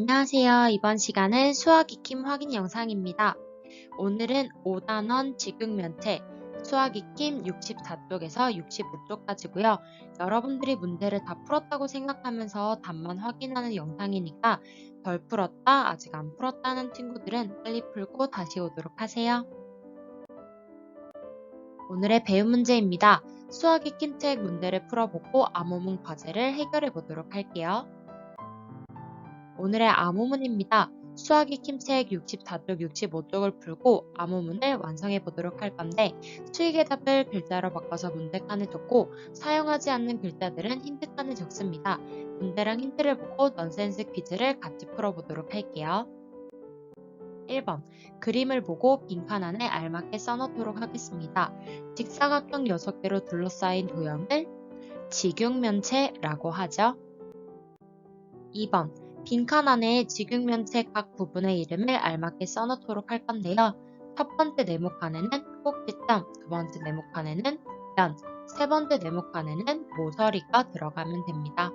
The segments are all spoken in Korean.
안녕하세요. 이번 시간은 수학 익힘 확인 영상입니다. 오늘은 5단원 지극면체 수학 익힘 64쪽에서 65쪽까지고요. 여러분들이 문제를 다 풀었다고 생각하면서 답만 확인하는 영상이니까 덜 풀었다, 아직 안 풀었다는 친구들은 빨리 풀고 다시 오도록 하세요. 오늘의 배운 문제입니다. 수학 익힘 책 문제를 풀어보고 암호문 과제를 해결해 보도록 할게요. 오늘의 암호문입니다. 수학 익힘 책 64쪽, 65쪽을 풀고 암호문을 완성해 보도록 할 건데 수익의 답을 글자로 바꿔서 문제칸에 적고 사용하지 않는 글자들은 힌트칸에 적습니다. 문제랑 힌트를 보고 넌센스 퀴즈를 같이 풀어보도록 할게요. 1번 그림을 보고 빈칸 안에 알맞게 써놓도록 하겠습니다. 직사각형 6개로 둘러싸인 도형을 직육면체라고 하죠. 2번 빈칸 안에 직육면체 각 부분의 이름을 알맞게 써놓도록 할 건데요. 첫 번째 네모칸에는 꼭지점, 두 번째 네모칸에는 면, 세 번째 네모칸에는 모서리가 들어가면 됩니다.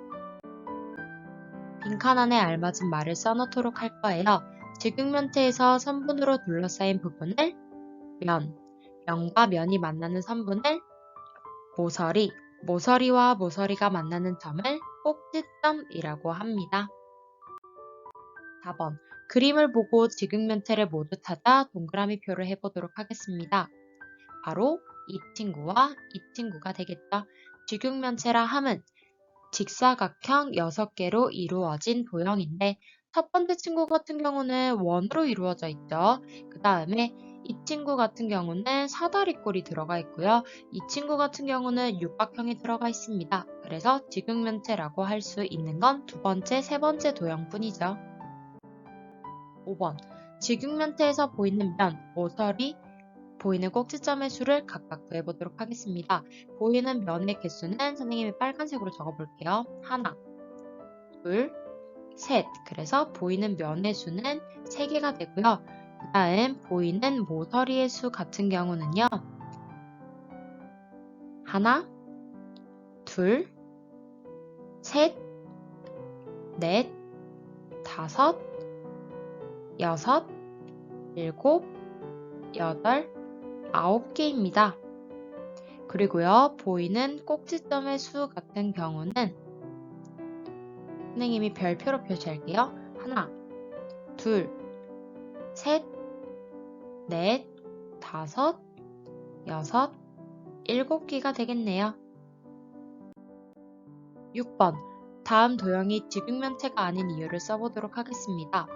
빈칸 안에 알맞은 말을 써놓도록 할 거예요. 직육면체에서 선분으로 둘러싸인 부분을 면, 면과 면이 만나는 선분을 모서리, 모서리와 모서리가 만나는 점을 꼭지점이라고 합니다. 4번 그림을 보고 직육면체를 모두 찾아 동그라미 표를 해보도록 하겠습니다. 바로 이 친구와 이 친구가 되겠죠. 직육면체라 함은 직사각형 6개로 이루어진 도형인데 첫 번째 친구 같은 경우는 원으로 이루어져 있죠. 그 다음에 이 친구 같은 경우는 사다리꼴이 들어가 있고요. 이 친구 같은 경우는 육각형이 들어가 있습니다. 그래서 직육면체라고 할 수 있는 건 두 번째, 세 번째 도형뿐이죠. 5번 직육면체에서 보이는 면, 모서리, 보이는 꼭지점의 수를 각각 구해보도록 하겠습니다. 보이는 면의 개수는 선생님이 빨간색으로 적어볼게요. 하나, 둘, 셋. 그래서 보이는 면의 수는 3개가 되고요. 그 다음 보이는 모서리의 수 같은 경우는요. 하나, 둘, 셋, 넷, 다섯, 여섯, 일곱, 여덟, 아홉 개입니다. 그리고요, 보이는 꼭지점의 수 같은 경우는 선생님이 별표로 표시할게요. 하나, 둘, 셋, 넷, 다섯, 여섯, 일곱 개가 되겠네요. 6번 다음 도형이 직육면체가 아닌 이유를 써보도록 하겠습니다.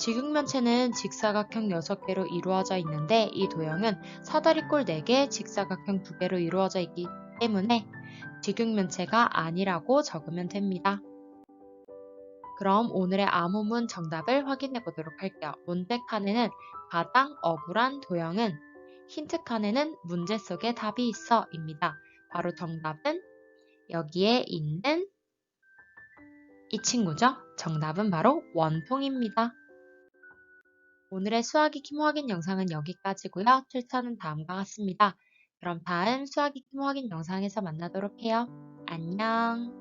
직육면체는 직사각형 6개로 이루어져 있는데 이 도형은 사다리꼴 4개, 직사각형 2개로 이루어져 있기 때문에 직육면체가 아니라고 적으면 됩니다. 그럼 오늘의 암호문 정답을 확인해 보도록 할게요. 문제 칸에는 가장 억울한 도형은 힌트 칸에는 문제 속에 답이 있어 입니다. 바로 정답은 여기에 있는 이 친구죠. 정답은 바로 원통입니다. 오늘의 수학익힘 확인 영상은 여기까지고요. 출처는 다음과 같습니다. 그럼 다음 수학익힘 확인 영상에서 만나도록 해요. 안녕.